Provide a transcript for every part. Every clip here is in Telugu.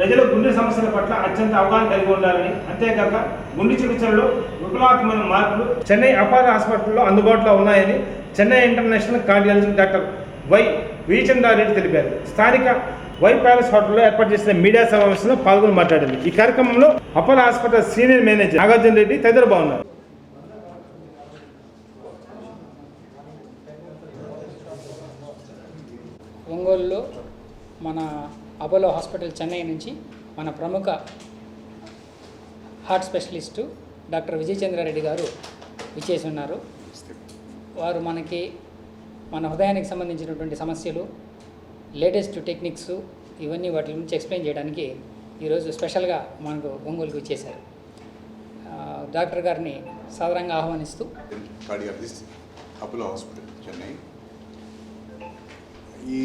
ప్రజలు గుండె సమస్యల పట్ల అత్యంత అవగాహన కలిగి ఉండాలని అంతేకాక గుండె చికిత్సలో విపులాత్మైన మార్పులు చెన్నై అపార హాస్పిటల్లో అందుబాటులో ఉన్నాయని Chennai international cardiology doctor Y V Chandra Reddy తెలిపారు. స్థానిక వై ప్యాలెస్ హోటల్లో ఏర్పాటు చేసిన మీడియా సమావేశంలో పాల్గొని మాట్లాడింది. ఈ కార్యక్రమంలో Apollo hospital senior manager Nagarjuna Reddy తదితరులు బాగున్నారు. ఒంగోలులో మన అపోలో హాస్పిటల్ చెన్నై నుంచి మన ప్రముఖ హార్ట్ స్పెషలిస్టు డాక్టర్ విజయచంద్రారెడ్డి గారు విచ్చేసి ఉన్నారు. వారు మనకి మన హృదయానికి సంబంధించినటువంటి సమస్యలు లేటెస్ట్ టెక్నిక్స్ ఇవన్నీ వాటి గురించి ఎక్స్ప్లెయిన్ చేయడానికి ఈరోజు స్పెషల్గా మనకు ఒంగోలుకి వచ్చేసారు. డాక్టర్ గారిని సాధారణంగా ఆహ్వానిస్తూ అపోలో హాస్పిటల్ చెన్నై. ఈ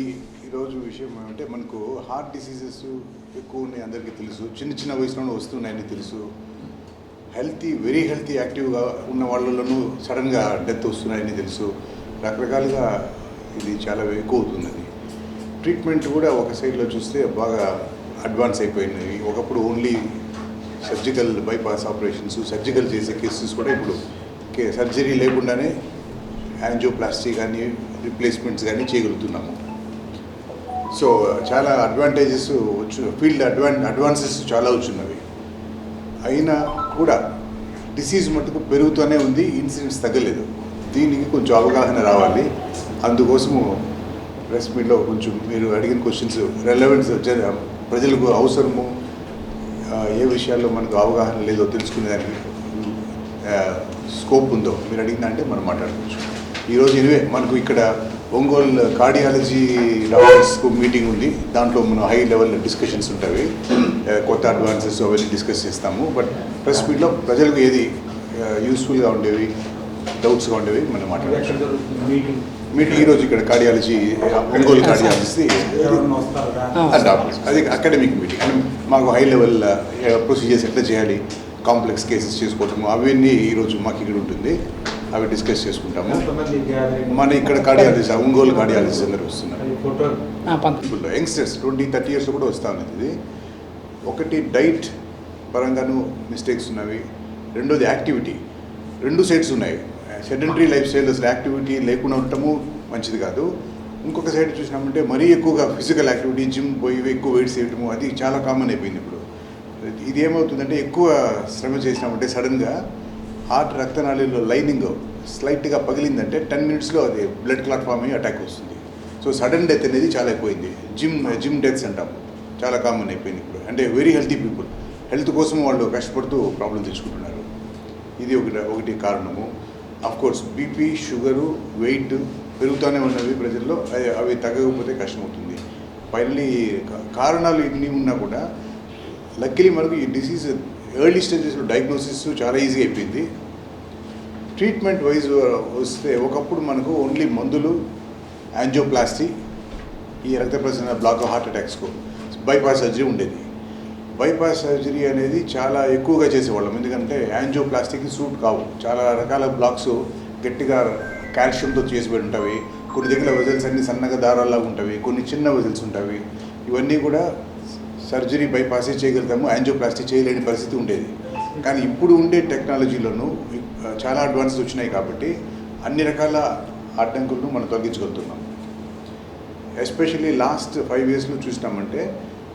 ఈరోజు విషయం ఏమంటే మనకు హార్ట్ డిసీజెస్ ఎక్కువ ఉన్నాయి అందరికీ తెలుసు. చిన్న చిన్న వయసులోనే వస్తున్నాయని తెలుసు. హెల్తీ వెరీ హెల్తీ యాక్టివ్గా ఉన్న వాళ్ళలోనూ సడన్గా డెత్ వస్తున్నాయని తెలుసు. రకరకాలుగా ఇది చాలా ఎక్కువ అవుతున్నది. ట్రీట్మెంట్ కూడా ఒక సైడ్లో చూస్తే బాగా అడ్వాన్స్ అయిపోయినాయి ఒకప్పుడు only surgical bypass operations surgical చేసే కేసెస్ కూడా ఇప్పుడు సర్జరీ లేకుండానే యాంజియోప్లాస్టీ కానీ రిప్లేస్మెంట్స్ కానీ చేయగలుగుతున్నాము. సో చాలా అడ్వాంటేజెస్ వచ్చు. ఫీల్డ్ అడ్వాన్ అడ్వాన్సెస్ చాలా వచ్చినవి. అయినా కూడా డిసీజ్ మటుకు పెరుగుతూనే ఉంది ఇన్సిడెంట్స్ తగ్గలేదు. దీనికి కొంచెం అవగాహన రావాలి. అందుకోసము ప్రెస్ మీట్లో కొంచెం మీరు అడిగిన క్వశ్చన్స్ రెలవెన్స్ ప్రజలకు అవసరము ఏ విషయాల్లో మనకు అవగాహన లేదో తెలుసుకునేదానికి స్కోప్ ఉందో మీరు అడిగిన అంటే మనం మాట్లాడుకోవచ్చు. ఈరోజు ఇవే మనకు ఇక్కడ ఒంగోలు కార్డియాలజీ డాక్టర్స్ మీటింగ్ ఉంది. దాంట్లో మనం హై లెవెల్ డిస్కషన్స్ ఉంటాయి. ఆ, కొత్త అడ్వాన్సెస్ అవన్నీ డిస్కస్ చేస్తాము. బట్ ప్రెస్ మీట్లో ప్రజలకు ఏది యూస్ఫుల్గా ఉండేవి డౌట్స్గా ఉండేవి మనం మాట్లాడచ్చు. మీటింగ్ ఈరోజు ఇక్కడ కార్డియాలజీ ఒంగోలు కార్డియాలజీ డాక్టర్స్ అది అకాడమిక్ మీటింగ్ అంటే మాకు హై లెవెల్ ప్రొసీజర్స్ ఎట్లా చేయాలి కాంప్లెక్స్ కేసెస్ చేసుకోవటము అవన్నీ ఈరోజు మాకు ఇక్కడ ఉంటుంది. అవి డిస్కస్ చేసుకుంటాము. మన ఇక్కడ కార్డియాలజీ ఒంగోలు కార్డియాలజీ అందరూ వస్తున్నారు. యంగ్స్టర్స్ ట్వంటీ థర్టీ ఇయర్స్ కూడా వస్తూ ఉన్నది. ఇది ఒకటి డైట్ పరంగాను మిస్టేక్స్ ఉన్నవి. రెండోది యాక్టివిటీ రెండు సైడ్స్ ఉన్నాయి. సెడెంటరీ లైఫ్ స్టైల్ అసలు యాక్టివిటీ లేకుండా ఉండటము మంచిది కాదు. ఇంకొక సైడ్ చూసినామంటే మరీ ఎక్కువగా ఫిజికల్ యాక్టివిటీ జిమ్ పోయి ఎక్కువ వెయిట్స్ చేయటము అది చాలా కామన్ అయిపోయింది ఇప్పుడు. ఇది ఏమవుతుందంటే ఎక్కువ శ్రమ చేసినామంటే సడన్గా హార్ట్ రక్తనాళీలో లైనింగ్ స్లైట్గా పగిలిందంటే టెన్ మినిట్స్లో అది బ్లడ్ క్లాట్ ఫామ్ అయ్యి అటాక్ వస్తుంది. సో సడన్ డెత్ అనేది చాలా ఎక్కువైంది. జిమ్ జిమ్ డెత్స్ అంటాం. చాలా కామన్ అయిపోయింది ఇప్పుడు. అంటే వెరీ హెల్తీ పీపుల్. హెల్త్ కోసం వాళ్ళు కష్టపడుతూ ప్రాబ్లం తెచ్చుకుంటున్నారు. ఇది ఒకటి ఒకటి కారణము. కోర్స్ బీపీ షుగరు వెయిట్ పెరుగుతూనే ఉన్నవి ప్రజల్లో. అవి అవి తగ్గకపోతే కష్టమవుతుంది. ఫైనలీ కారణాలు ఇన్ని ఉన్నా కూడా లక్కీలీ మనకు ఈ డిసీజ్ ఎర్లీ స్టేజెస్లో డయాగ్నోసిస్ చాలా ఈజీ అయిపోయింది. ట్రీట్మెంట్ వైజ్ వస్తే ఒకప్పుడు మనకు ఓన్లీ మందులు యాంజియోప్లాస్టీ ఈ రక్త ప్రసరణ బ్లాక్ హార్ట్ అటాక్స్కు బైపాస్ సర్జరీ ఉండేది. బైపాస్ సర్జరీ అనేది చాలా ఎక్కువగా చేసేవాళ్ళం. ఎందుకంటే యాంజియోప్లాస్టీకి సూట్ కావు. చాలా రకాల బ్లాక్స్ గట్టిగా కాల్షియంతో చేసిబడి ఉంటాయి కొన్ని దగ్గర వెజల్స్ అన్ని సన్నగా దారాల్లాగా ఉంటాయి కొన్ని చిన్న వెజల్స్ ఉంటాయి ఇవన్నీ కూడా సర్జరీ బైపాసే చేయగలుగుతాము యాంజియోప్లాస్టీ చేయలేని పరిస్థితి ఉండేది. కానీ ఇప్పుడు ఉండే టెక్నాలజీలోనూ చాలా అడ్వాన్సెస్ వచ్చినాయి కాబట్టి అన్ని రకాల అడ్డంకులను మనం తొలగించగలుగుతున్నాం ఎస్పెషల్లీ లాస్ట్ ఫైవ్ ఇయర్స్లో చూసినామంటే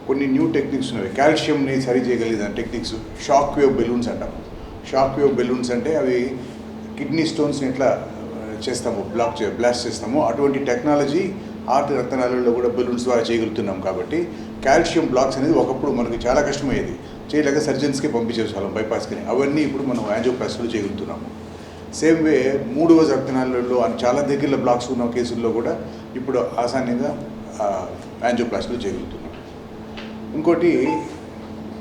కొన్ని న్యూ టెక్నిక్స్ ఉన్నాయి కాల్షియంని సరి చేయగలిగిన టెక్నిక్స్ షాక్ వేవ్ బెలూన్స్ అంటాం. షాక్ వేవ్ బెలూన్స్ అంటే అవి కిడ్నీ స్టోన్స్ని ఎట్లా చేస్తాము బ్లాక్ చే బ్లాస్ట్ చేస్తాము అటువంటి టెక్నాలజీ ఆర్ట్ రక్తనాళాల్లో కూడా బెలూన్స్ ద్వారా చేయగలుగుతున్నాం కాబట్టి కాల్షియం బ్లాక్స్ అనేది ఒకప్పుడు మనకి చాలా కష్టమయ్యేది. చేయలేక సర్జన్స్కి పంపించేసేవాళ్ళం బైపాస్కి అవన్నీ ఇప్పుడు మనం యాంజియోప్లాస్టీలో చేయగలుగుతున్నాము సేమ్ వే మూడవ రక్తనాళ్ళలో చాలా దగ్గర బ్లాక్స్ ఉన్న కేసుల్లో కూడా ఇప్పుడు ఆసాన్యంగా యాంజియోప్లాస్టీలో చేయగలుగుతున్నాం ఇంకోటి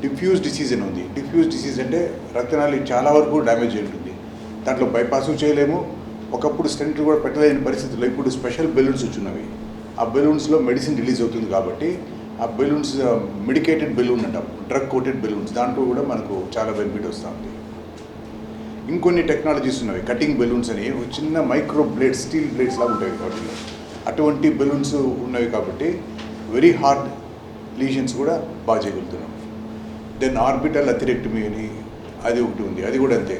డిఫ్యూజ్ డిసీజ్ అని ఉంది. డిఫ్యూజ్ డిసీజ్ అంటే రక్తనాళి చాలా వరకు డ్యామేజ్ ఉంటుంది దాంట్లో బైపాస్ చేయలేము. ఒకప్పుడు స్టెంట్లు కూడా పెట్టలేని పరిస్థితుల్లో ఇప్పుడు స్పెషల్ బెలూన్స్ వచ్చినవి. ఆ బెలూన్స్లో మెడిసిన్ రిలీజ్ అవుతుంది కాబట్టి ఆ బెలూన్స్ మెడికేటెడ్ బెలూన్ అంటాం డ్రగ్ కోటెడ్ బెలూన్స్ దాంట్లో కూడా మనకు చాలా బెనిఫిట్ వస్తుంది. ఇంకొన్ని టెక్నాలజీస్ ఉన్నవి కటింగ్ బెలూన్స్ అని చిన్న మైక్రో బ్లేడ్స్ స్టీల్ బ్లేడ్స్ లాగా ఉంటాయి వాటిలో. అటువంటి బెలూన్స్ ఉన్నవి కాబట్టి వెరీ హార్డ్ లీజన్స్ కూడా బాగా చేయగలుగుతున్నాం. దెన్ ఆర్బిటల్ అథిరెక్టమీ అని అది ఒకటి ఉంది. అది కూడా అంతే.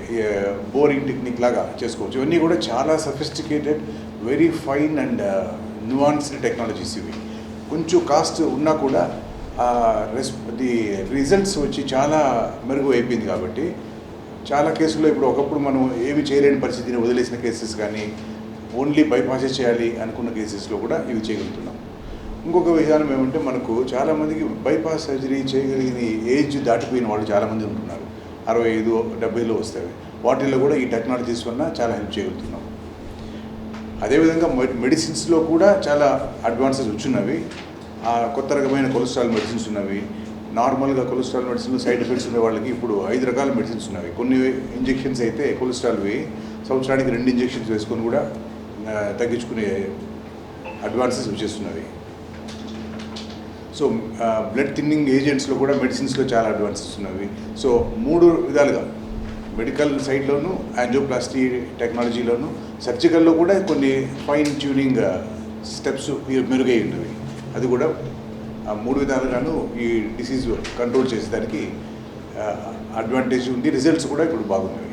బోరింగ్ టెక్నిక్ లాగా చేసుకోవచ్చు. ఇవన్నీ కూడా చాలా sophisticated very fine and nuanced technologies ఇవి. కొంచెం కాస్ట్ ఉన్నా కూడా రెస్ ది రిజల్ట్స్ వచ్చి చాలా మెరుగు అయిపోయింది కాబట్టి చాలా కేసుల్లో ఇప్పుడు ఒకప్పుడు మనం ఏమి చేయలేని పరిస్థితిని వదిలేసిన కేసెస్ కానీ ఓన్లీ బైపాసే చేయాలి అనుకున్న కేసెస్లో కూడా ఇవి చేయగలుగుతున్నాం. ఇంకొక విధానం ఏమంటే మనకు చాలామందికి బైపాస్ సర్జరీ చేయగలిగిన ఏజ్ దాటిపోయిన వాళ్ళు చాలామంది ఉంటున్నారు. అరవై ఐదు డెబ్బైలో వస్తాయి. వాటిల్లో కూడా ఈ టెక్నాలజీస్ వల్ల చాలా హెల్ప్ చేయగలుగుతున్నాం. అదేవిధంగా మె- మెడిసిన్స్లో కూడా చాలా అడ్వాన్సెస్ వచ్చినవి. ఆ కొత్త రకమైన కొలెస్ట్రాల్ మెడిసిన్స్ ఉన్నవి. నార్మల్గా కొలెస్ట్రాల్ మెడిసిన్ సైడ్ ఎఫెక్ట్స్ ఉండే వాళ్ళకి ఇప్పుడు ఐదు రకాల మెడిసిన్స్ ఉన్నవి. కొన్ని ఇంజెక్షన్స్ అయితే కొలెస్ట్రాల్వి సంవత్సరానికి రెండు ఇంజెక్షన్స్ వేసుకొని కూడా తగ్గించుకునే అడ్వాన్సెస్ వచ్చేస్తున్నవి. సో బ్లడ్ థిన్నింగ్ ఏజెంట్స్లో కూడా మెడిసిన్స్లో చాలా అడ్వాన్సెస్ ఉన్నవి. సో మూడు విధాలుగా మెడికల్ సైడ్లోను యాంజియోప్లాస్టీ టెక్నాలజీలోను సర్జికల్లో కూడా కొన్ని ఫైన్ ట్యూనింగ్ స్టెప్స్ మెరుగై ఉన్నవి. అది కూడా మూడు విధాలుగాను ఈ డిసీజ్ కంట్రోల్ చేసేదానికి అడ్వాంటేజ్ ఉంది. రిజల్ట్స్ కూడా ఇప్పుడు బాగున్నాయి.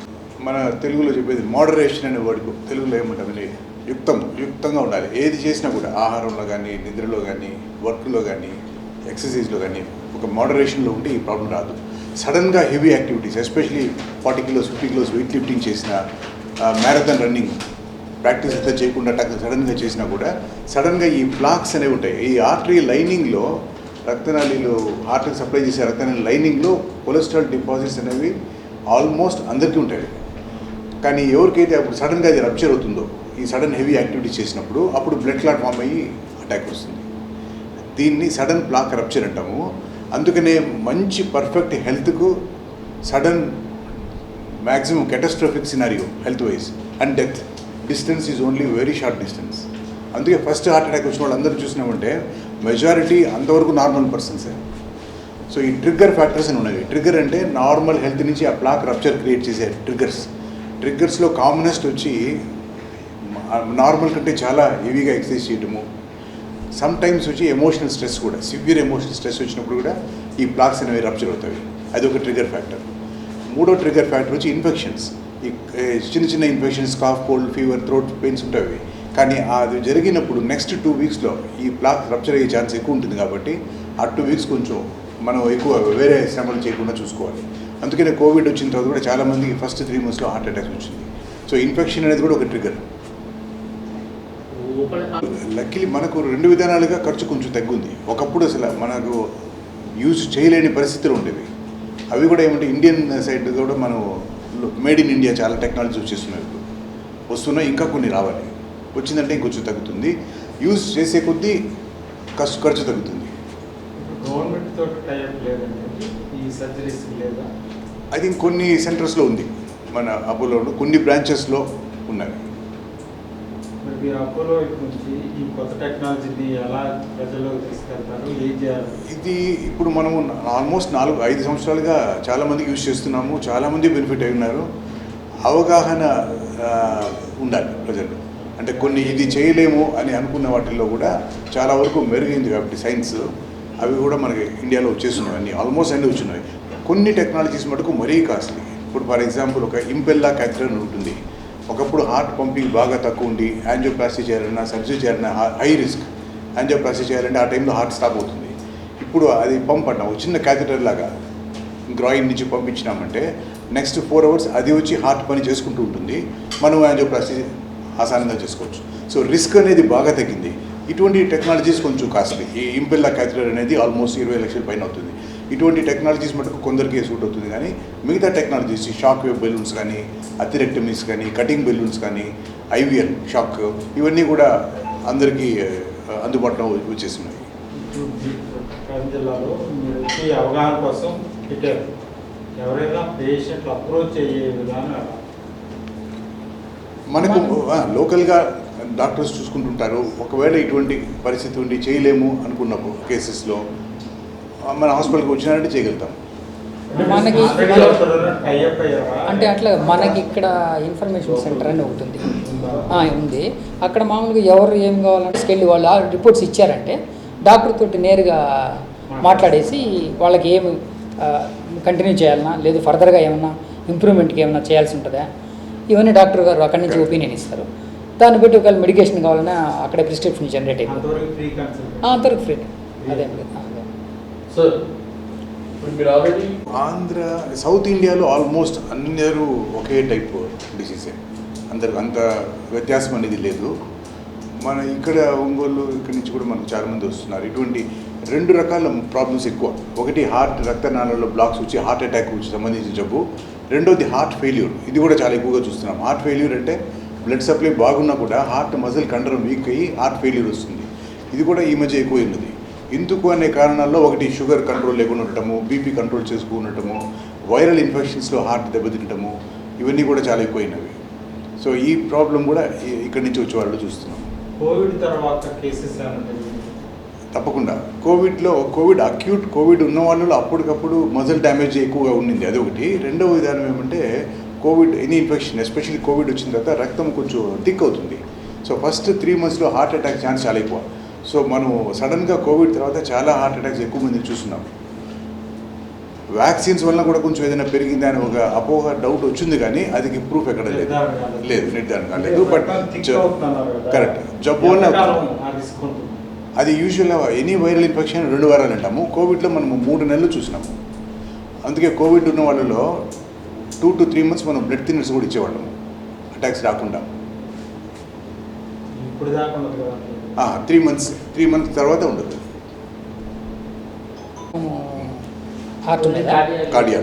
మన తెలుగులో చెప్పేది మోడరేషన్ అనే వర్డ్ తెలుగులో ఏమంటామని యుక్తం యుక్తంగా ఉండాలి. ఏది చేసినా కూడా ఆహారంలో కానీ నిద్రలో కానీ వర్క్లో కానీ ఎక్సర్సైజ్లో కానీ ఒక మోడరేషన్లో ఉంటే ఈ ప్రాబ్లం రాదు. సడన్గా heavy activities especially forty kilos fifty kilos weight lifting చేసిన మ్యారథాన్ రన్నింగ్ ప్రాక్టీస్ అంతా చేయకుండా టక్ సడన్గా చేసినా కూడా సడన్గా ఈ ప్లాక్స్ అనేవి ఉంటాయి. ఈ ఆర్టరీ లైనింగ్లో రక్తనాళీలు హార్ట్కి సప్లై చేసే రక్తనాళి లైనింగ్లో కొలెస్ట్రాల్ డిపాజిట్స్ అనేవి ఆల్మోస్ట్ అందరికీ ఉంటాయి. కానీ ఎవరికైతే అప్పుడు సడన్గా అది రప్చర్ అవుతుందో ఈ సడన్ హెవీ యాక్టివిటీ చేసినప్పుడు అప్పుడు బ్లడ్ క్లాట్ ఫామ్ అయ్యి అటాక్ వస్తుంది. దీన్ని సడన్ ప్లాక్ రప్చర్ అంటాము. అందుకనే మంచి perfect హెల్త్కు sudden maximum catastrophic scenario health wise and death distance is only very short distance అందుకే ఫస్ట్ హార్ట్ అటాక్ వచ్చిన వాళ్ళందరూ చూసినామంటే మెజారిటీ అంతవరకు నార్మల్ పర్సన్సే సో ఈ ట్రిగ్గర్ ఫ్యాక్టర్స్ అని ఉన్నాయి. ట్రిగ్గర్ అంటే నార్మల్ హెల్త్ నుంచి ఆ ప్లాక్ రప్చర్ క్రియేట్ చేసే ట్రిగ్గర్స్ ట్రిగ్గర్స్లో కామనెస్ట్ వచ్చి నార్మల్ కంటే చాలా హెవీగా ఎక్సర్సైజ్ చేయటము సమ్ టైమ్స్ వచ్చి ఎమోషనల్ స్ట్రెస్ కూడా సివియర్ ఎమోషనల్ స్ట్రెస్ వచ్చినప్పుడు కూడా ఈ ప్లాక్స్ అనేవి రప్చర్ అవుతాయి. అది ఒక ఫ్యాక్టర్ మూడో ట్రిగర్ ఫ్యాక్టర్ వచ్చి ఇన్ఫెక్షన్స్ ఈ చిన్న చిన్న infections cough cold fever throat pains ఉంటాయి. కానీ అది జరిగినప్పుడు నెక్స్ట్ టూ వీక్స్లో ఈ ప్లాక్ రప్చర్ అయ్యే ఛాన్స్ ఎక్కువ ఉంటుంది కాబట్టి ఆ టూ వీక్స్ కొంచెం మనం ఎక్కువ వేరే శ్రమలు చేయకుండా చూసుకోవాలి. అందుకనే కోవిడ్ వచ్చిన తర్వాత కూడా చాలామందికి ఫస్ట్ త్రీ మంత్స్లో హార్ట్ అటాక్ వచ్చింది. సో ఇన్ఫెక్షన్ అనేది కూడా ఒక ట్రిగర్ లక్కీలీ మనకు రెండు విధానాలుగా ఖర్చు కొంచెం తగ్గుంది. ఒకప్పుడు అసలు మనకు యూజ్ చేయలేని పరిస్థితులు ఉండేవి. అవి కూడా ఏమంటే ఇండియన్ సైడ్ కూడా మనం మేడ్ ఇన్ ఇండియా చాలా టెక్నాలజీ వచ్చేస్తున్నాయి ఇప్పుడు. వస్తున్నాయి ఇంకా కొన్ని రావాలి. వచ్చిందంటే ఇంకొంచెం తగ్గుతుంది. యూజ్ చేసే కొద్దీ ఖర్చు ఖర్చు తగ్గుతుంది. గవర్నమెంట్ తోటి టైప్ లేదండి ఈ సర్జరీస్ లేదా? ఐ థింక్ కొన్ని సెంటర్స్లో ఉంది. మన అపోలో కొన్ని బ్రాంచెస్లో ఉన్నాయి మరి మీరు అపోలో నుంచి ఈ కొత్త టెక్నాలజీని ఎలా ప్రజల్లోకి తీసుకెళ్తారు ఏం చేయాలి? ఇది ఇప్పుడు మనము ఆల్మోస్ట్ నాలుగు ఐదు సంవత్సరాలుగా చాలామందికి యూజ్ చేస్తున్నాము చాలామంది బెనిఫిట్ అయి ఉన్నారు. అవగాహన ఉండాలి ప్రజలు అంటే కొన్ని ఇది చేయలేము అని అనుకున్న వాటిల్లో కూడా చాలా వరకు మెరుగైంది కాబట్టి సైన్స్. అవి కూడా మనకి ఇండియాలో వచ్చేస్తున్నాయి అన్ని ఆల్మోస్ట్ అన్నీ వచ్చినాయి. కొన్ని టెక్నాలజీస్ మటుకు మరీ కాస్ట్లీ. ఇప్పుడు ఫర్ ఎగ్జాంపుల్ ఒక ఇంపెల్లా క్యాథరన్ ఉంటుంది. ఒకప్పుడు హార్ట్ పంపింగ్ బాగా తక్కువ ఉండి యాంజియోప్లాస్టీ చేయాలన్నా సర్జరీ చేయాలన్నా హై రిస్క్ యాంజియోప్లాస్టీ చేయాలంటే ఆ టైంలో హార్ట్ స్టాప్ అవుతుంది. ఇప్పుడు అది పంప్ అంటాం చిన్న క్యాథెటర్ లాగా గ్రాయిన్ నుంచి పంపించినామంటే నెక్స్ట్ ఫోర్ అవర్స్ అది వచ్చి హార్ట్ పని చేసుకుంటూ ఉంటుంది. మనం యాంజియోప్లాస్టీ ఆసానంగా చేసుకోవచ్చు. సో రిస్క్ అనేది బాగా తగ్గింది. ఇటువంటి టెక్నాలజీస్ కొంచెం కాస్ట్లీ ఈ ఇంపెల్లా క్యాథెటర్ అనేది ఆల్మోస్ట్ ఇరవై లక్షల పైన అవుతుంది. ఇటువంటి టెక్నాలజీస్ మటుకు కొందరికి సూట్ అవుతుంది కానీ మిగతా టెక్నాలజీస్ షాక్ వేవ్ బెలూన్స్ కానీ అథిరెక్టమీస్ కానీ కటింగ్ బెలూన్స్ కానీ ఐవిఎల్ షాక్ ఇవన్నీ కూడా అందరికీ అందుబాటులో వచ్చేసినాయి జిల్లాలో అవగాహన కోసం ఎవరైనా పేషెంట్లు అప్రోచ్ అయ్యే విధానం మనకు లోకల్గా డాక్టర్స్ చూసుకుంటుంటారు. ఒకవేళ ఇటువంటి పరిస్థితి ఉండి చేయలేము అనుకున్న కేసెస్లో మన హాస్పిటల్కి వచ్చినారంటే చేయగలుగుతాం. మనకి అంటే అట్లా మనకి ఇక్కడ ఇన్ఫర్మేషన్ సెంటర్ అని ఒకటి ఉంది. ఆ, ఉంది. అక్కడ మామూలుగా ఎవరు ఏం కావాలంటే తీసుకెళ్ళి వాళ్ళు ఆ రిపోర్ట్స్ ఇచ్చారంటే డాక్టర్ తోటి నేరుగా మాట్లాడేసి వాళ్ళకి ఏమి కంటిన్యూ చేయాలన్నా లేదు ఫర్దర్గా ఏమన్నా ఇంప్రూవ్మెంట్కి ఏమన్నా చేయాల్సి ఉంటుందా? ఇవన్నీ డాక్టర్ గారు అక్కడి నుంచి ఒపీనియన్ ఇస్తారు. దాన్ని బట్టి ఒకవేళ మెడికేషన్ కావాలన్నా అక్కడే ప్రిస్క్రిప్షన్ జనరేట్ అయిపోతుంది. అంతవరకు ఫ్రీ అదే. సార్ మీరు ఆల్రెడీ ఆంధ్ర సౌత్ ఇండియాలో ఆల్మోస్ట్ అందరూ ఒకే టైప్ డిసీజే. అందరు అంత వ్యత్యాసం అనేది లేదు. మన ఇక్కడ ఒంగోలు ఇక్కడి నుంచి కూడా మనకు చాలామంది వస్తున్నారు. ఇటువంటి రెండు రకాల ప్రాబ్లమ్స్ ఎక్కువ. ఒకటి హార్ట్ రక్తనాళాల్లో బ్లాక్స్ వచ్చి హార్ట్ అటాక్ వచ్చి సంబంధించిన జబ్బు. రెండోది హార్ట్ ఫెయిల్యూర్ ఇది కూడా చాలా ఎక్కువగా చూస్తున్నాం. హార్ట్ ఫెయిల్యూర్ అంటే బ్లడ్ సప్లై బాగున్నా కూడా హార్ట్ మజిల్ కండరం వీక్ అయ్యి హార్ట్ ఫెయిల్యూర్ వస్తుంది. ఇది కూడా ఈ మధ్య ఎక్కువ ఉన్నది. ఎందుకు అనే కారణాల్లో ఒకటి షుగర్ కంట్రోల్ లేకుండా ఉండటము బీపీ కంట్రోల్ చేసుకుని ఉండటము వైరల్ ఇన్ఫెక్షన్స్లో హార్ట్ దెబ్బతినటము ఇవన్నీ కూడా చాలా ఎక్కువైనవి. సో ఈ ప్రాబ్లం కూడా ఇక్కడి నుంచి వచ్చే వాళ్ళు చూస్తున్నాం. కోవిడ్ తర్వాత కేసెస్ తప్పకుండా. కోవిడ్లో కోవిడ్ అక్యూట్ కోవిడ్ ఉన్న వాళ్ళలో అప్పటికప్పుడు మజిల్ డ్యామేజ్ ఎక్కువగా ఉండింది. అది ఒకటి. రెండవ విధానం ఏమంటే Covid any infection especially Covid వచ్చిన తర్వాత రక్తం కొంచెం థిక్ అవుతుంది. సో ఫస్ట్ త్రీ మంత్స్లో హార్ట్ అటాక్ ఛాన్స్ చాలా ఎక్కువ. సో మనం సడన్గా కోవిడ్ తర్వాత చాలా హార్ట్ అటాక్స్ ఎక్కువ మంది చూస్తున్నాం. వ్యాక్సిన్స్ వల్ల కూడా కొంచెం ఏదైనా పెరిగిందా అని ఒక అపోహ డౌట్ వచ్చింది కానీ అది ప్రూఫ్ ఎక్కడ లేదు. లేదు నిర్ధారణ కాలేదు. బట్. కరెక్ట్ జబ్బు వల్ల అది యూజువల్గా ఎనీ వైరల్ ఇన్ఫెక్షన్ రెండు వారాలు అంటాము. కోవిడ్లో మనము మూడు నెలలు చూసినాము అందుకే కోవిడ్ ఉన్న వాళ్ళలో టూ టు త్రీ మంత్స్ మనం బ్లడ్ థిన్నర్స్ కూడా ఇచ్చేవాళ్ళము అటాక్స్ రాకుండా. ఇప్పుడు త్రీ మంత్స్ త్రీ మంత్స్ తర్వాత ఉండదు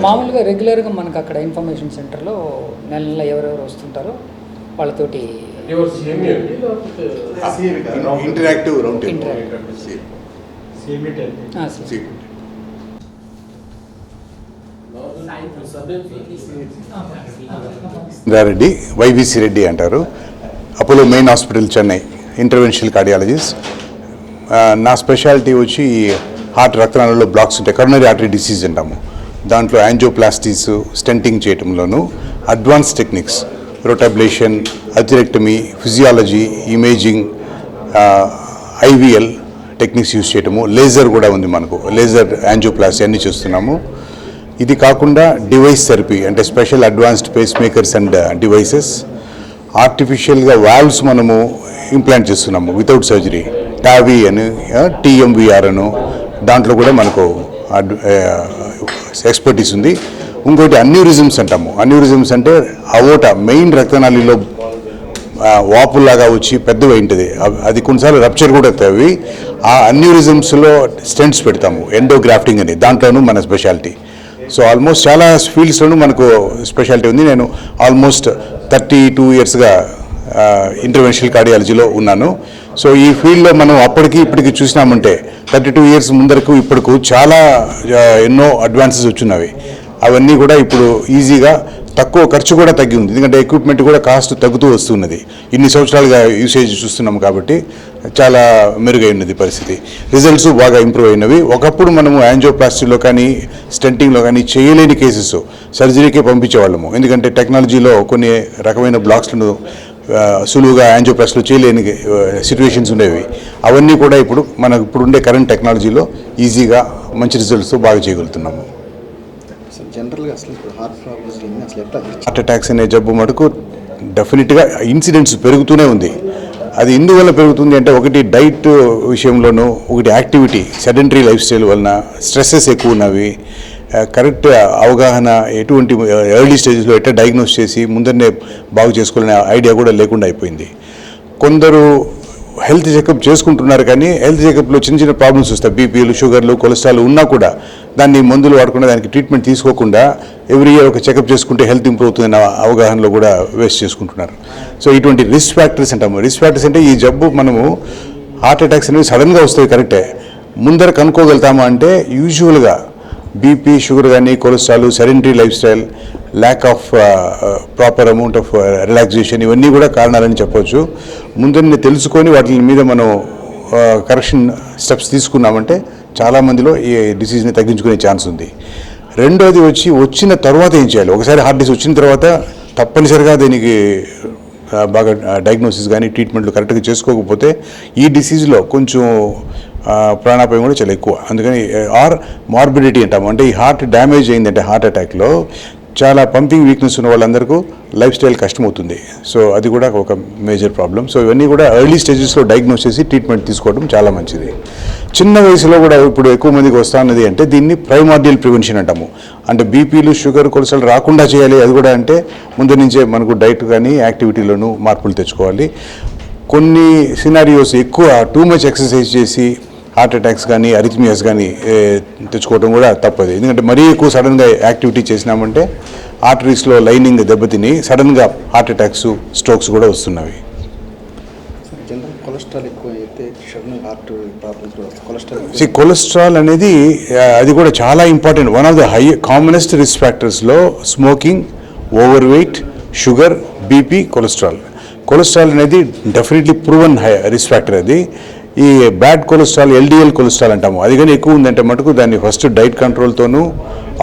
మామూలుగా రెగ్యులర్గా మనకు అక్కడ ఇన్ఫర్మేషన్ సెంటర్లో నెల నెల ఎవరెవరు వస్తుంటారో వాళ్ళతోటి interactive round. Reddy YVC Reddy అంటారు. Apollo main hospital Chennai interventional cardiologist నా స్పెషాలిటీ వచ్చి హార్ట్ రక్తనాళాల్లో బ్లాక్స్ ఉంటాయి. కరోనరీ ఆర్టరీ డిసీజ్ అంటాము. దాంట్లో angioplasties stenting చేయటంలోను advance techniques rotablation atherectomy physiology imaging IVL techniques use చేయటము. లేజర్ కూడా ఉంది మనకు. లేజర్ యాంజియోప్లాస్టీ అన్నీ చూస్తున్నాము. ఇది కాకుండా డివైస్ థెరపీ అంటే special advanced pacemakers and devices ఆర్టిఫిషియల్గా వాల్వ్స్ మనము ఇంప్లాంట్ చేస్తున్నాము వితౌట్ సర్జరీ టావీ అని టీఎంవిఆర్ అను దాంట్లో కూడా మనకు ఎక్స్పర్టీస్ ఉంది. ఇంకోటి అన్యూరిజమ్స్ అంటాము. అన్యూరిజమ్స్ అంటే అవోట మెయిన్ రక్తనాళిలో వాపుల్లాగా వచ్చి పెద్దవి ఉంటుంది అది కొన్నిసార్లు రప్చర్ కూడా అవుతాయి ఆ అన్యూరిజమ్స్లో స్టెంట్స్ పెడతాము ఎండోగ్రాఫ్టింగ్ అని దాంట్లోనూ మన స్పెషాలిటీ సో ఆల్మోస్ట్ చాలా ఫీల్డ్స్లోనూ మనకు స్పెషాలిటీ ఉంది. నేను ఆల్మోస్ట్ థర్టీ టూ ఇయర్స్గా ఇంటర్వెన్షనల్ కార్డియాలజీలో ఉన్నాను. సో ఈ ఫీల్డ్లో మనం అప్పటికి ఇప్పటికి చూసినామంటే థర్టీ టూ ఇయర్స్ ముందరకు ఇప్పటికు చాలా ఎన్నో అడ్వాన్సెస్ వచ్చినవి. అవన్నీ కూడా ఇప్పుడు ఈజీగా తక్కువ ఖర్చు కూడా తగ్గి ఉంది ఎందుకంటే ఎక్విప్మెంట్ కూడా కాస్ట్ తగ్గుతూ వస్తున్నది. ఇన్ని సంవత్సరాలుగా యూసేజ్ చూస్తున్నాం కాబట్టి చాలా మెరుగైనది పరిస్థితి. రిజల్ట్స్ బాగా ఇంప్రూవ్ అయినవి. ఒకప్పుడు మనము యాంజియోప్లాస్టీలో కానీ స్టెంటింగ్లో కానీ చేయలేని కేసెస్ సర్జరీకే పంపించేవాళ్ళము. ఎందుకంటే టెక్నాలజీలో కొన్ని రకమైన బ్లాక్స్లను సులువుగా యాంజోప్లాస్ట్లో చేయలేని సిచ్యువేషన్స్ ఉండేవి. అవన్నీ కూడా ఇప్పుడు మనకు ఇప్పుడు ఉండే కరెంట్ టెక్నాలజీలో ఈజీగా మంచి రిజల్ట్స్ బాగా చేయగలుగుతున్నాము. జనరల్గా అసలు ఇప్పుడు హార్ట్ ప్రాబ్లమ్స్ హార్ట్ అటాక్స్ అనే జబ్బు మటుకు డెఫినెట్గా ఇన్సిడెంట్స్ పెరుగుతూనే ఉంది. అది ఎందువల్ల పెరుగుతుంది అంటే ఒకటి డైట్ విషయంలోనూ ఒకటి యాక్టివిటీ సెడెంటరీ లైఫ్ స్టైల్ వలన స్ట్రెస్సెస్ ఎక్కువ ఉన్నవి కరెక్ట్ అవగాహన ఎటువంటి ఎర్లీ స్టేజెస్లో ఎట్లా డయాగ్నోస్ చేసి ముందరనే బాగు చేసుకోవాలనే ఐడియా కూడా లేకుండా అయిపోయింది. కొందరు హెల్త్ చెకప్ చేసుకుంటున్నారు కానీ హెల్త్ చెకప్లో చిన్న చిన్న ప్రాబ్లమ్స్ వస్తాయి. బీపీలు షుగర్లు కొలెస్ట్రాల్ ఉన్నా కూడా దాన్ని మందులు వాడకుండా దానికి ట్రీట్మెంట్ తీసుకోకుండా ఎవ్రీ ఇయర్ ఒక చెకప్ చేసుకుంటే హెల్త్ ఇంప్రూవ్ అవుతుందన్న అవగాహనలో కూడా వేస్ట్ చేసుకుంటున్నారు. సో ఇటువంటి రిస్క్ ఫ్యాక్టర్స్ అంటాము రిస్క్ ఫ్యాక్టర్స్ అంటే ఈ జబ్బు మనము హార్ట్ అటాక్స్ అనేవి సడన్గా వస్తాయి కరెక్టే. ముందర కనుక్కోగలుగుతామా అంటే యూజువల్గా బీపీ షుగర్ కానీ cholesterol sedentary lifestyle lack of proper amount of relaxation ఇవన్నీ కూడా కారణాలని చెప్పవచ్చు ముందరనే తెలుసుకొని వాటి మీద మనం uh, కరెక్షన్ స్టెప్స్ తీసుకున్నామంటే చాలామందిలో ఈ డిసీజ్ని తగ్గించుకునే ఛాన్స్ ఉంది. రెండోది వచ్చి వచ్చిన తర్వాత ఏం చేయాలి? ఒకసారి హార్ట్ డిసీజ్ వచ్చిన తర్వాత తప్పనిసరిగా దీనికి uh, బాగా uh, డయాగ్నోసిస్ కానీ ట్రీట్మెంట్లు కరెక్ట్గా చేసుకోకపోతే ఈ డిసీజ్లో కొంచెం ప్రాణాపాయం కూడా చాలా ఎక్కువ. అందుకని ఆర్ మార్బిడిటీ అంటాము. అంటే ఈ హార్ట్ డ్యామేజ్ అయిందంటే హార్ట్ అటాక్లో చాలా పంపింగ్ వీక్నెస్ ఉన్న వాళ్ళందరికీ లైఫ్ స్టైల్ కష్టమవుతుంది. సో అది కూడా ఒక మేజర్ ప్రాబ్లం సో ఇవన్నీ కూడా ఎర్లీ స్టేజెస్లో డయాగ్నోస్ చేసి ట్రీట్మెంట్ తీసుకోవడం చాలా మంచిది. చిన్న వయసులో కూడా ఇప్పుడు ఎక్కువ మందికి వస్తున్నది అంటే దీన్ని ప్రైమార్డియల్ ప్రివెన్షన్ అంటాము. అంటే బీపీలు షుగర్ కొలెస్ట్రాల్ రాకుండా చేయాలి. అది కూడా అంటే ముందు నుంచే మనకు డైట్ కానీ యాక్టివిటీలోనూ మార్పులు తెచ్చుకోవాలి. కొన్ని సినారియోస్ ఎక్కువ టూ మచ్ ఎక్సర్సైజ్ చేసి హార్ట్ అటాక్స్ కానీ అరిథమియాస్ కానీ తెచ్చుకోవడం కూడా తప్పదు. ఎందుకంటే మరీ ఎక్కువ సడన్గా యాక్టివిటీ చేసినామంటే ఆర్టరీస్లో లైనింగ్ దెబ్బతిని సడన్గా హార్ట్ అటాక్స్ స్ట్రోక్స్ కూడా వస్తున్నవి. కొలెస్ట్రాల్ అనేది అది కూడా చాలా important one of the high commonest risk ఫ్యాక్టర్స్లో smoking over weight sugar BP cholesterol cholesterol అనేది definitely proven high risk factor అది. ఈ బ్యాడ్ కొలెస్ట్రాల్ ఎల్డిఎల్ కొలెస్ట్రాల్ అంటాము. అది కానీ ఎక్కువ ఉందంటే మటుకు దాన్ని first diet కంట్రోల్తోనూ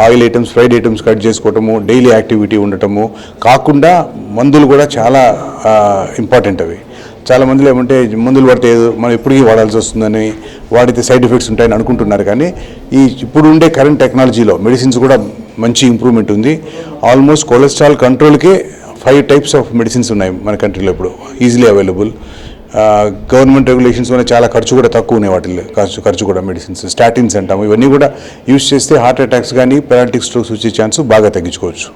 oil items fried items cut చేసుకోవటము డైలీ యాక్టివిటీ ఉండటము కాకుండా మందులు కూడా చాలా ఇంపార్టెంట్ అవి. చాలా మందిలో ఏమంటే మందులు పడితే మనం ఎప్పటికీ వాడాల్సి వస్తుందని వాడితే సైడ్ ఎఫెక్ట్స్ ఉంటాయని అనుకుంటున్నారు కానీ ఈ ఇప్పుడు ఉండే కరెంట్ టెక్నాలజీలో మెడిసిన్స్ కూడా మంచి ఇంప్రూవ్మెంట్ ఉంది. ఆల్మోస్ట్ కొలెస్ట్రాల్ కంట్రోల్కే ఫైవ్ టైప్స్ ఆఫ్ మెడిసిన్స్ ఉన్నాయి మన కంట్రీలో ఇప్పుడు ఈజీలీ అవైలబుల్ గవర్నమెంట్ రెగ్యులేషన్స్ వల్ల చాలా ఖర్చు కూడా తక్కువ ఉన్నాయి వాటిల్లో. ఖర్చు ఖర్చు కూడా మెడిసిన్స్ స్టాటిన్స్ అంటాము. ఇవన్నీ కూడా యూస్ చేస్తే హార్ట్ అటాక్స్ కానీ పెరాలిటిక్ స్ట్రోక్స్ వచ్చే ఛాన్స్ బాగా తగ్గించుకోవచ్చు.